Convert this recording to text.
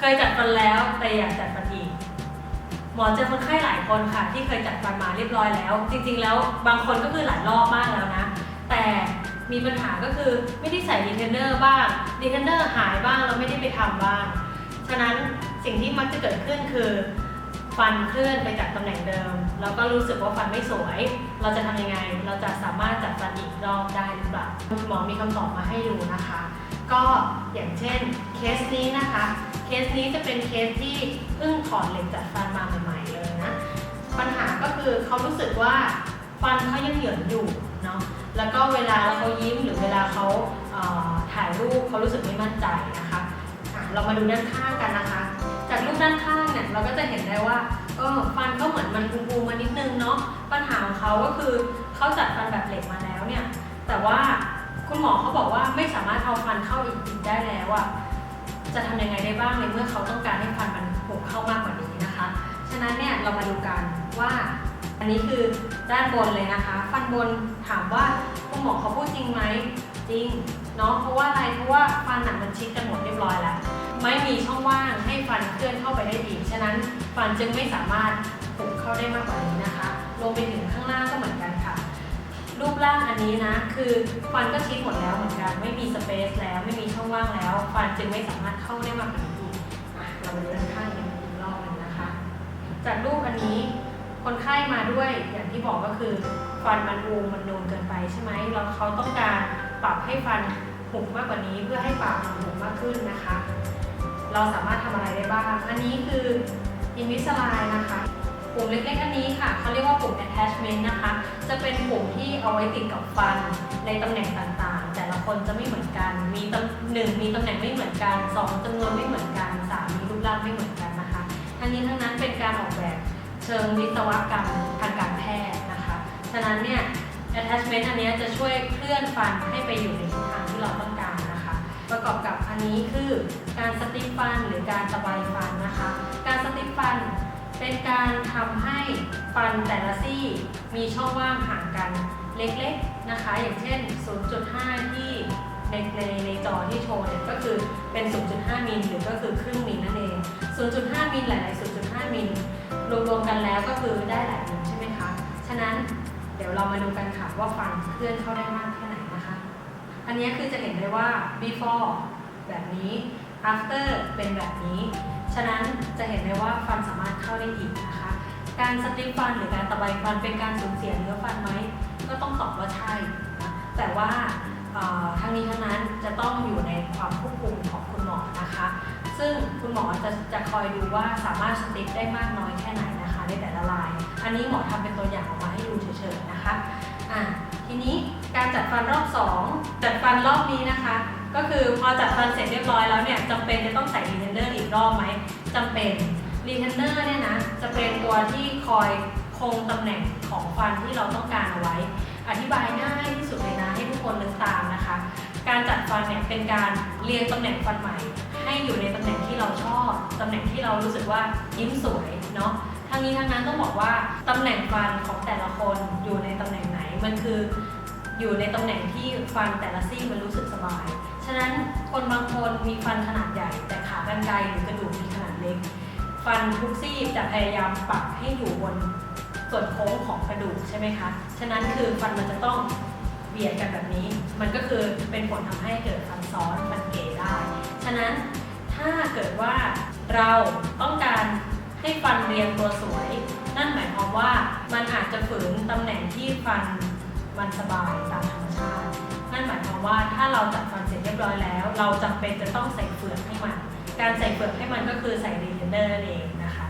เคยจัดฟันแล้วแต่อยากจัดฟันอีกหมอเจอคนไข้หลายคนค่ะ ที่เคยจัดฟันมาเรียบร้อยแล้ว จริง ๆ แล้วบางคนก็คือหลายรอบมากแล้วนะ แต่มีปัญหาก็คือไม่ได้ใส่ดีเทนเนอร์บ้างดีเทนเนอร์หายบ้างแล้วไม่ได้ไปทำบ้าง ฉะนั้นสิ่งที่มักจะเกิดขึ้นคือ ฟันเคลื่อนไปจากตำแหน่งเดิม แล้วก็รู้สึกว่าฟันไม่สวย เราจะทำยังไง เราจะสามารถจัดฟันอีกรอบได้หรือเปล่าคุณหมอมีคำตอบมาให้ดูนะคะ ก็อย่างเช่นเคสนี้นะคะ เคสนี้จะเป็นเคสที่เพิ่งถอดเหล็กจัดฟันมาใหม่ๆเลยนะ ปัญหาก็คือเขารู้สึกว่าฟันเขายังเหยินอยู่เนาะ แล้วก็เวลาเขายิ้มหรือเวลาเขาเอ่อถ่ายรูปเขารู้สึกไม่มั่นใจนะคะะเรามาดูด้านข้างกันนะคะ รูปด้านข้างเนี่ยเราก็จะเห็นได้ว่าเออฟันเขาเหมือนมันปูๆมานิดนึงเนาะปัญหาของเขาก็คือเขาจัดฟันแบบเหล็กมาแล้วเนี่ยแต่ว่าคุณหมอเขาบอกว่าไม่สามารถเอาฟันเข้าอีกอีกได้แล้วอะจะทำยังไงได้บ้างในเมื่อเขาต้องการให้ฟันมันปุเข้ามากกว่านี้นะคะ ฉะนั้นเนี่ยเรามาดูกันว่าอันนี้คือด้านบนเลยนะคะ ฟันบนถามว่าคุณหมอเขาพูดจริงไหมจริงเนาะเพราะว่าอะไรเพราะว่าฟันหนังมันชิดกันหมดเรียบร้อยแล้ว ไม่มีช่องว่างใฟันจึงไม่สามารถปุเข้าได้มากกว่านี้นะคะรวมไปถึงข้างล่างก็เหมือนกันค่ะ รูปร่างอันนี้นะ คือฟันก็ชิดหมดแล้วเหมือนกัน ไม่มีสเปซแล้ว ไม่มีช่องว่างแล้ว ฟันจึงไม่สามารถเข้าได้มากกว่านี้เรามาดูด้านข้างอีกรอบหนึงนะคะ จากรูปอันนี้คนไข้มาด้วยอย่างที่บอกก็คือฟันมันอูมมันนูนเกินไปใช่ไหมแล้วเขาต้องการปรับให้ฟันหุบมากกว่านี้เพื่อให้ปากมันหุบมากขึ้นนะคะ เราสามารถทำอะไรได้บ้าง อันนี้คือ อินวิสไลนะคะปุ่มเล็กๆอันนี้ค่ะเขาเรียกว่าปุ่ม attachment นะคะ จะเป็นปุ่มที่เอาไว้ติดกับฟันในตำแหน่งต่างๆ แต่ละคนจะไม่เหมือนกัน มีตำหนึ่งมีตำแหน่งไม่เหมือนกันสองจำนวนไม่เหมือนกันสามมีรูปร่างไม่เหมือนกันนะคะทั้งนี้ทั้งนั้นเป็นการออกแบบเชิงวิศวกรรมทางการแพทย์นะคะ ฉะนั้นเนี่ย attachment อันนี้จะช่วยเคลื่อนฟันให้ไปอยู่ในทิศทางที่เราต้องการนะคะ ประกอบกับอันนี้คือการสติฟันหรือการตะไบฟัน เป็นการทำให้ฟันแต่ละซี่มีช่องว่างห่างกันเล็กๆนะคะ อย่างเช่น 0.5 ที่ในในในจอที่โชว์เนี่ยก็คือเป็น 0.5 มิลหรือก็คือครึ่งมิลนั่นเอง 0.5 มิลหลายๆ 0.5 มิลรวมๆกันแล้วก็คือได้หลายมิลใช่ไหมคะ ฉะนั้นเดี๋ยวเรามาดูกันค่ะว่าฟันเคลื่อนเข้าได้มากแค่ไหนนะคะ อันนี้คือจะเห็นได้ว่า before แบบนี้ after เป็นแบบนี้ ฉะนั้นจะเห็นได้ว่าฟันสามารถเข้าได้อีกนะคะ การสติฟันหรือการตะไบฟันเป็นการสูญเสียเนื้อฟันไหมก็ต้องตอบว่าใช่นะแต่ว่าทั้งนี้ทั้งนั้นจะต้องอยู่ในความควบคุมของคุณหมอนะคะ ซึ่งคุณหมอจะจะคอยดูว่าสามารถสติได้มากน้อยแค่ไหนนะคะในแต่ละลาย อันนี้หมอทำเป็นตัวอย่างออกมาให้ดูเฉยๆนะคะะทีนี้การจัดฟันรอบ 2 จัดฟันรอบนี้นะคะ ก็คือพอจัดฟันเสร็จเรียบร้อยแล้วเนี่ยจำเป็นจะต้องใส่รีเทนเนอร์อีกรอบไหมจำเป็นรีเทนเนอร์เนี่ยนะจะเป็นตัวที่คอยคงตำแหน่งของฟันที่เราต้องการเอาไว้ อธิบายง่ายที่สุดเลยนะให้ทุกคนนึกตามนะคะ การจัดฟันเนี่ยเป็นการเรียงตำแหน่งฟันใหม่ ให้อยู่ในตำแหน่งที่เราชอบตำแหน่งที่เรารู้สึกว่ายิ้มสวยเนาะทั้งนี้ทั้งนั้นต้องบอกว่าตำแหน่งฟันของแต่ละคนอยู่ในตำแหน่งไหนมันคืออยู่ในตำแหน่งที่ฟันแต่ละซี่มันรู้สึกสบาย ฉะนั้นคนบางคนมีฟันขนาดใหญ่ แต่ขากรรไกรหรือกระดูกมีขนาดเล็ก ฟันทุกซี่จะพยายามปรับให้อยู่บนส่วนโค้งของกระดูกใช่ไหมคะ ฉะนั้นคือฟันมันจะต้องเบียดกันแบบนี้ มันก็คือเป็นผลทำให้เกิดฟันซ้อนฟันเก๋ได้ ฉะนั้นถ้าเกิดว่าเราต้องการให้ฟันเรียงตัวสวย นั่นหมายความว่ามันอาจจะฝืนตำแหน่งที่ฟัน มันสบายตามธรรมชาติ นั่นหมายความว่าถ้าเราจัดฟันเสร็จเรียบร้อยแล้ว เราจำเป็นจะต้องใส่เปลือกให้มัน การใส่เปลือกให้มันก็คือใส่รีเทนเนอร์นั่นเองนะคะ